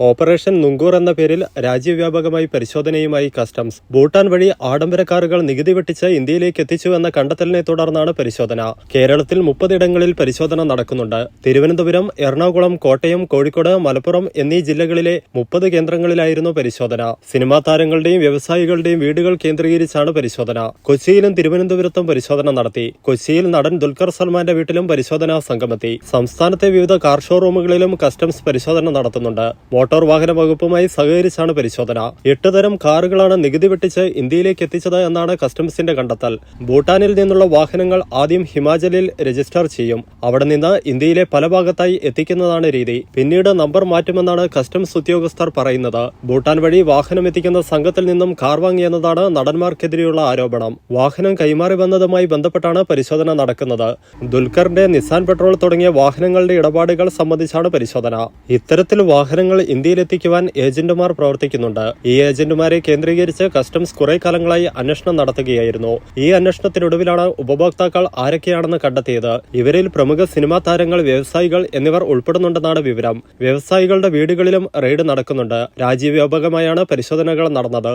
Operation നുങ്കൂർ എന്ന പേരിൽ രാജ്യവ്യാപകമായി പരിശോധനയുമായി കസ്റ്റംസ്. ഭൂട്ടാൻ വഴി ആഡംബര കാറുകൾ നികുതി വെട്ടിച്ച് ഇന്ത്യയിലേക്ക് എത്തിച്ചു എന്ന കണ്ടെത്തലിനെ തുടർന്നാണ് പരിശോധന. കേരളത്തിൽ മുപ്പതിടങ്ങളിൽ പരിശോധന നടക്കുന്നുണ്ട്. തിരുവനന്തപുരം എറണാകുളം കോട്ടയം കോഴിക്കോട് മലപ്പുറം എന്നീ ജില്ലകളിലെ മുപ്പത് കേന്ദ്രങ്ങളിലായിരുന്നു പരിശോധന. സിനിമാ താരങ്ങളുടെയും വ്യവസായികളുടെയും വീടുകൾ കേന്ദ്രീകരിച്ചാണ് പരിശോധന. കൊച്ചിയിലും തിരുവനന്തപുരത്തും പരിശോധന നടത്തി. കൊച്ചിയിൽ നടൻ ദുൽഖർ സൽമാന്റെ വീട്ടിലും പരിശോധനാ സംഘമെത്തി. സംസ്ഥാനത്തെ വിവിധ കാർ ഷോറൂമുകളിലും കസ്റ്റംസ് പരിശോധന നടത്തുന്നുണ്ട്. മോട്ടോർ വാഹന വകുപ്പുമായി സഹകരിച്ചാണ് പരിശോധന. എട്ട് തരം കാറുകളാണ് നികുതി വെട്ടിച്ച് ഇന്ത്യയിലേക്ക് എത്തിച്ചത് എന്നാണ് കസ്റ്റംസിന്റെ കണ്ടെത്തൽ. ഭൂട്ടാനിൽ നിന്നുള്ള വാഹനങ്ങൾ ആദ്യം ഹിമാചലിൽ രജിസ്റ്റർ ചെയ്യും. അവിടെ നിന്ന് ഇന്ത്യയിലെ പല ഭാഗത്തായി എത്തിക്കുന്നതാണ് രീതി. പിന്നീട് നമ്പർ മാറ്റുമെന്നാണ് കസ്റ്റംസ് ഉദ്യോഗസ്ഥർ പറയുന്നത്. ഭൂട്ടാൻ വഴി വാഹനം എത്തിക്കുന്ന സംഘത്തിൽ നിന്നും കാർ വാങ്ങിയെന്നതാണ് നടന്മാർക്കെതിരെയുള്ള ആരോപണം. വാഹനം കൈമാറി വന്നതുമായി ബന്ധപ്പെട്ടാണ് പരിശോധന നടക്കുന്നത്. ദുൽഖറിന്റെ നിസാൻ പെട്രോൾ തുടങ്ങിയ വാഹനങ്ങളുടെ ഇടപാടുകൾ സംബന്ധിച്ചാണ് പരിശോധന. ഇത്തരത്തിൽ വാഹനങ്ങൾ ഇന്ത്യയിലെത്തിക്കുവാൻ ഏജന്റുമാർ പ്രവർത്തിക്കുന്നുണ്ട്. ഈ ഏജന്റുമാരെ കേന്ദ്രീകരിച്ച് കസ്റ്റംസ് കുറെ കാലങ്ങളായി അന്വേഷണം നടത്തുകയായിരുന്നു. ഈ അന്വേഷണത്തിനൊടുവിലാണ് ഉപഭോക്താക്കൾ ആരൊക്കെയാണെന്ന് കണ്ടെത്തിയത്. ഇവരിൽ പ്രമുഖ സിനിമാ താരങ്ങൾ വ്യവസായികൾ എന്നിവർ ഉൾപ്പെടുന്നുണ്ടെന്നാണ് വിവരം. വ്യവസായികളുടെ വീടുകളിലും റെയ്ഡ് നടക്കുന്നുണ്ട്. രാജ്യവ്യാപകമായാണ് പരിശോധനകൾ നടന്നത്.